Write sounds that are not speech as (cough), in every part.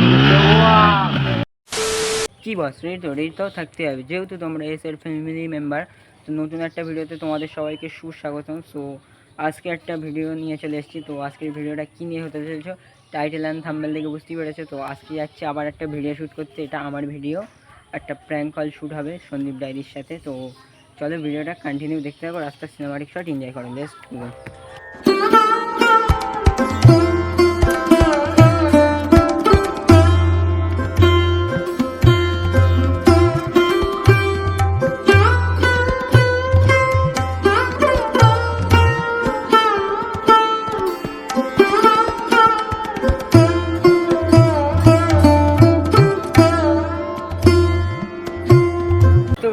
দিচ্ছে কি বস রেডি তো? রেডি তো থাকতে হবে। যেহেতু তোমরা এস এর ফ্যামিলি মেম্বার তো নতুন একটা ভিডিওতে তোমাদের সবাইকে সুস্বাগতম। সো আজকে একটা ভিডিও নিয়ে চলে এসেছি। তো আজকের ভিডিওটা কী নিয়ে হতে চলেছো টাইটেল অ্যান্ড থাম্বেল দেখে বুঝতেই পেরেছ? তো আজকে যাচ্ছি আবার একটা ভিডিও শ্যুট করতে। এটা আমার ভিডিও একটা প্র্যাঙ্ক কল শ্যুট হবে সন্দীপ ডায়েরির সাথে। তো চলো ভিডিওটা কন্টিনিউ দেখতে থাকো রাস্তার সিনেমাটিক শট এনজয় করেন লেস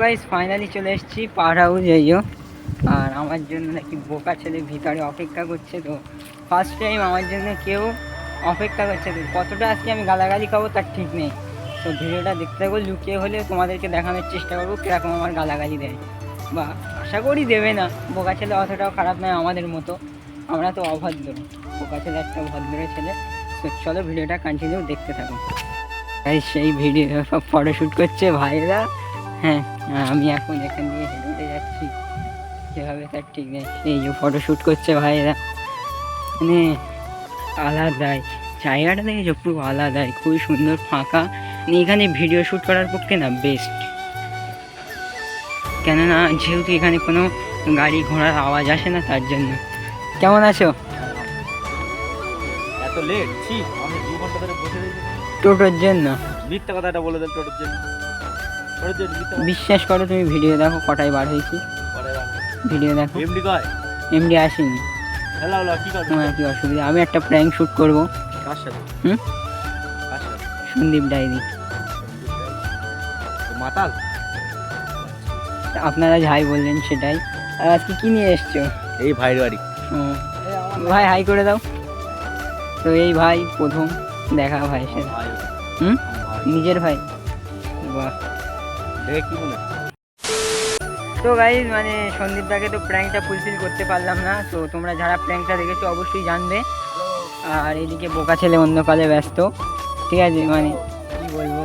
গাইস ফাইনালি চলে এসেছি পাহাড় হাউস যাইও। আর আমার জন্য নাকি বোকা ছেলে ভিতরে অপেক্ষা করছে তো। ফার্স্ট টাইম আমার জন্য কেউ অপেক্ষা করছে তো। কতটা আজকে আমি গালাগালি খাব তার ঠিক নেই। তো ভিডিওটা দেখতে থাকব লুকিয়ে হলে তোমাদেরকে দেখানোর চেষ্টা করব কীরকম আমার গালাগালি দেয়। বা আশা করি দেবে না। বোকা ছেলে অতটাও খারাপ নয় আমাদের মতো। আমরা তো অভদ্র। বোকা ছেলে একটা ভদ্র ছেলে। তো চলো ভিডিওটা কন্টিনিউ দেখতে থাকো। গাইস সেই ভিডিও ফটোশ্যুট করছে ভাইরা হ্যাঁ আমি এখন এখান দিয়ে হেঁটে যাচ্ছি। যেভাবে তার ঠিক নেই। এই যে ফটো শ্যুট করছে ভাইরা মানে আলাদাই। জায়গাটা দেখেছ? পুরো আলাদাই। খুবই সুন্দর ফাঁকা। মানে এখানে ভিডিও শ্যুট করার পক্ষে না বেস্ট কেননা যেহেতু এখানে কোনো গাড়ি ঘোড়ার আওয়াজ আসে না তার জন্য। কেমন আছো? এত লেট ছি আমি দু ঘণ্টা ধরে বসে টোটোর জন্য। মিথ্যা কথাটা বলে দেন টোটোর জন্য। বিশ্বাস করো তুমি ভিডিও দেখো কটায় বার হয়েছি। ভিডিও দেখো। এমডি কয়? এমডি আসেনি। তোমার কি অসুবিধা? আমি একটা প্র্যাঙ্ক শ্যুট করব। হুম? সন্দীপ ডায়েরি মাতাল? আপনারা যাই বললেন সেটাই। আর আজকে কি নিয়ে এসছো? এই ভাইয়ের বাড়ি। ভাই হাই করে দাও। তো এই ভাই প্রথম দেখা ভাই। সে হুম? নিজের ভাই? বাহ। তো গাই মানে সন্দীপ দাকে তো প্র্যাঙ্কটা ফুলফিল করতে পারলাম না, তো তোমরা যারা প্র্যাঙ্কটা দেখেছ অবশ্যই জানবে। আর এদিকে বোকা ছেলে অন্য কাজে ব্যস্ত, ঠিক আছে? মানে কি বলব?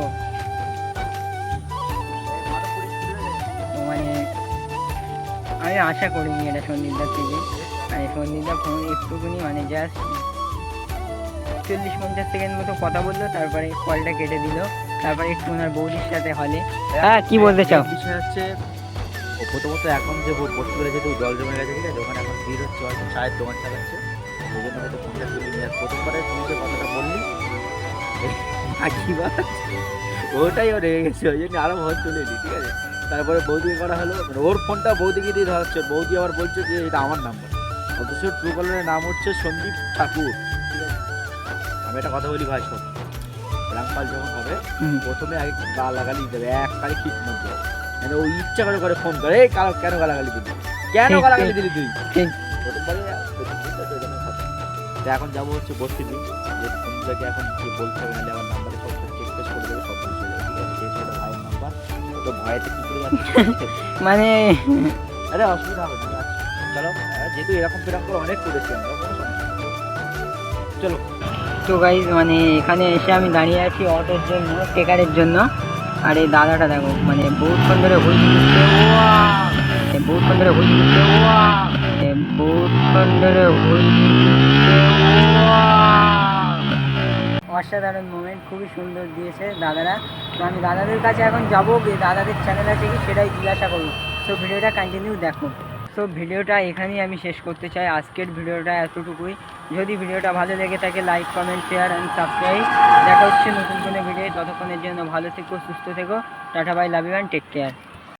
মানে আমি আশা করিনি এটা সন্দীপদার থেকে। মানে সন্দীপদা ফোন একটুখানি মানে জাস্ট চল্লিশ পঞ্চাশ সেকেন্ড মতো কথা বলল, তারপরে কলটা কেটে দিল। তারপরে একটু ওনার বৌদির সাথে হলে। হ্যাঁ কি বলতে চাও? বিষয় হচ্ছে প্রথমত এখন যে বসতে পেরে যেহেতু জল জমে গেছে ঠিক আছে? ওখানে এখন ভিড় হচ্ছে হয়তো চায়ের দোকান চালাচ্ছে। ওই জন্য হয়তো ফোনটা তুলি নিয়ে আর প্রথমবারে তুমি যে কথাটা বললি (laughs) আর কি বাত ওটাই ও রেগে গেছে ওই জন্য আরও ভয় তুলে নি ঠিক আছে? তারপরে বৌদিকে করা হলো মানে ওর ফোনটা বৌদিকে দিয়ে ধরাচ্ছে বৌদি আবার বলছে যে এটা আমার নাম্বার অথচ ট্রু কলারের নাম হচ্ছে সন্দীপ ঠাকুর ঠিক আছে? আমি একটা কথা বলি ভাই সব রামপাল যখন হবে। প্রথমে আগে গালাগালি দেবে এক তারিখ ঠিক মধ্যে মানে ও ইচ্ছা করে করে ফোন করে এই কালো কেন গালাগালি দিলি? কেন ঠিক, গালাগালি দিলি তুই? প্রথমবারে এখন যাব হচ্ছে বস্তি দিন যে ফোনটাকে এখন কি বলতে হবে নাহলে আমার নাম্বারে সব চেক টেস্ট করে দেবে সব কিছু ঠিক আছে? ভাইয়ের নাম্বার তো ভয়েতে কি করে (laughs) মানে আরে অসুবিধা হবে না চলো যেহেতু এরকম ফেরকম করে অনেক করেছি আমরা। চলো। তো গাইজ মানে এখানে এসে আমি দাঁড়িয়ে আছি অটোর জন্য টেকারের জন্য। আর এই দাদাটা দেখো মানে বহুক্ষণ ধরে হুই দিচ্ছে। বহুক্ষণ ধরে হুই দিচ্ছে। ওয়া বহুক্ষণ ধরে হুই অসাধারণ মোমেন্ট খুবই সুন্দর দিয়েছে দাদারা। তো আমি দাদাদের কাছে এখন যাব দাদাদের চ্যানেল আছে কি সেটাই জিজ্ঞাসা করব। তো ভিডিওটা কন্টিনিউ দেখো। তো ভিডিওটা এখানেই আমি শেষ করতে চাই। আজকের ভিডিওটা এতটুকুই। যদি ভিডিওটা ভালো লেগে থাকে like comment share and subscribe দেখা হচ্ছে নতুন কোনো ভিডিও ততক্ষণের জন্য ভালো থেকো, সুস্থ থেকো। Tata bye love you and take care